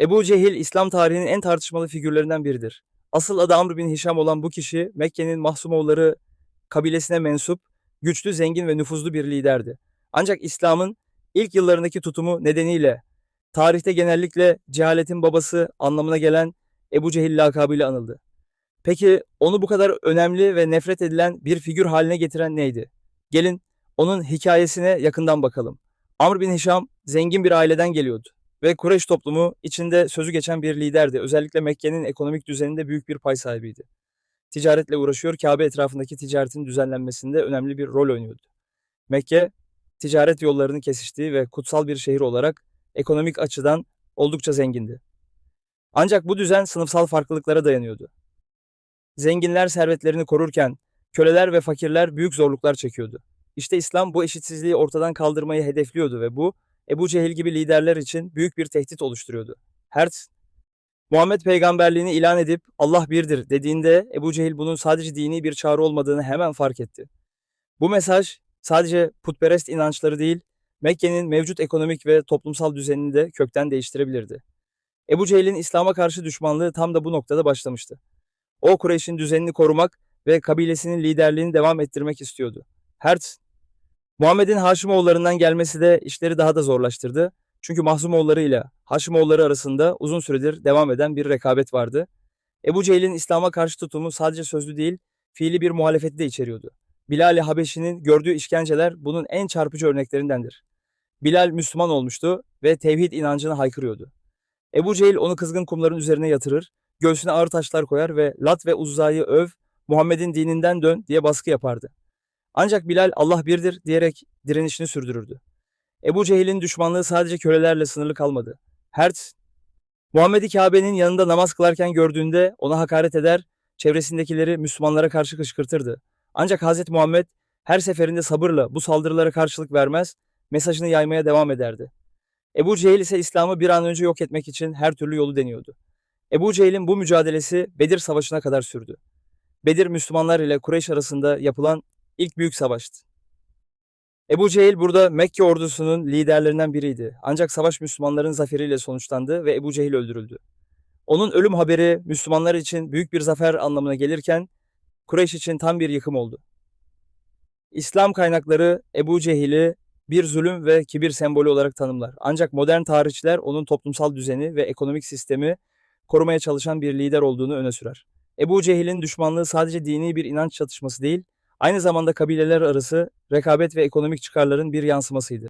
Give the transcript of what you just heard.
Ebu Cehil İslam tarihinin en tartışmalı figürlerinden biridir. Asıl adı Amr bin Hişam olan bu kişi Mekke'nin Mahsumoğulları kabilesine mensup, güçlü, zengin ve nüfuzlu bir liderdi. Ancak İslam'ın ilk yıllarındaki tutumu nedeniyle tarihte genellikle cehaletin babası anlamına gelen Ebu Cehil lakabıyla anıldı. Peki onu bu kadar önemli ve nefret edilen bir figür haline getiren neydi? Gelin onun hikayesine yakından bakalım. Amr bin Hişam zengin bir aileden geliyordu ve Kureyş toplumu içinde sözü geçen bir liderdi. Özellikle Mekke'nin ekonomik düzeninde büyük bir pay sahibiydi. Ticaretle uğraşıyor, Kabe etrafındaki ticaretin düzenlenmesinde önemli bir rol oynuyordu. Mekke, ticaret yollarının kesiştiği ve kutsal bir şehir olarak ekonomik açıdan oldukça zengindi. Ancak bu düzen sınıfsal farklılıklara dayanıyordu. Zenginler servetlerini korurken köleler ve fakirler büyük zorluklar çekiyordu. İşte İslam bu eşitsizliği ortadan kaldırmayı hedefliyordu ve bu Ebu Cehil gibi liderler için büyük bir tehdit oluşturuyordu. Hertz, Muhammed peygamberliğini ilan edip Allah birdir dediğinde Ebu Cehil bunun sadece dini bir çağrı olmadığını hemen fark etti. Bu mesaj sadece putperest inançları değil, Mekke'nin mevcut ekonomik ve toplumsal düzenini de kökten değiştirebilirdi. Ebu Cehil'in İslam'a karşı düşmanlığı tam da bu noktada başlamıştı. O Kureyş'in düzenini korumak ve kabilesinin liderliğini devam ettirmek istiyordu. Hertz, Muhammed'in Haşimoğullarından gelmesi de işleri daha da zorlaştırdı. Çünkü Mahzumoğulları ile Haşimoğulları arasında uzun süredir devam eden bir rekabet vardı. Ebu Cehil'in İslam'a karşı tutumu sadece sözlü değil, fiili bir muhalefeti de içeriyordu. Bilal-i Habeşi'nin gördüğü işkenceler bunun en çarpıcı örneklerindendir. Bilal Müslüman olmuştu ve tevhid inancını haykırıyordu. Ebu Cehil onu kızgın kumların üzerine yatırır, göğsüne ağır taşlar koyar ve Lat ve Uzza'yı öv, Muhammed'in dininden dön diye baskı yapardı. Ancak Bilal Allah birdir diyerek direnişini sürdürürdü. Ebu Cehil'in düşmanlığı sadece kölelerle sınırlı kalmadı. Hertz, Muhammed'i Kabe'nin yanında namaz kılarken gördüğünde ona hakaret eder, çevresindekileri Müslümanlara karşı kışkırtırdı. Ancak Hz. Muhammed her seferinde sabırla bu saldırılara karşılık vermez, mesajını yaymaya devam ederdi. Ebu Cehil ise İslam'ı bir an önce yok etmek için her türlü yolu deniyordu. Ebu Cehil'in bu mücadelesi Bedir Savaşı'na kadar sürdü. Bedir Müslümanlar ile Kureyş arasında yapılan ilk büyük savaştı. Ebu Cehil burada Mekke ordusunun liderlerinden biriydi. Ancak savaş Müslümanların zaferiyle sonuçlandı ve Ebu Cehil öldürüldü. Onun ölüm haberi Müslümanlar için büyük bir zafer anlamına gelirken Kureyş için tam bir yıkım oldu. İslam kaynakları Ebu Cehil'i bir zulüm ve kibir sembolü olarak tanımlar. Ancak modern tarihçiler onun toplumsal düzeni ve ekonomik sistemi korumaya çalışan bir lider olduğunu öne sürer. Ebu Cehil'in düşmanlığı sadece dini bir inanç çatışması değil, aynı zamanda kabileler arası rekabet ve ekonomik çıkarların bir yansımasıydı.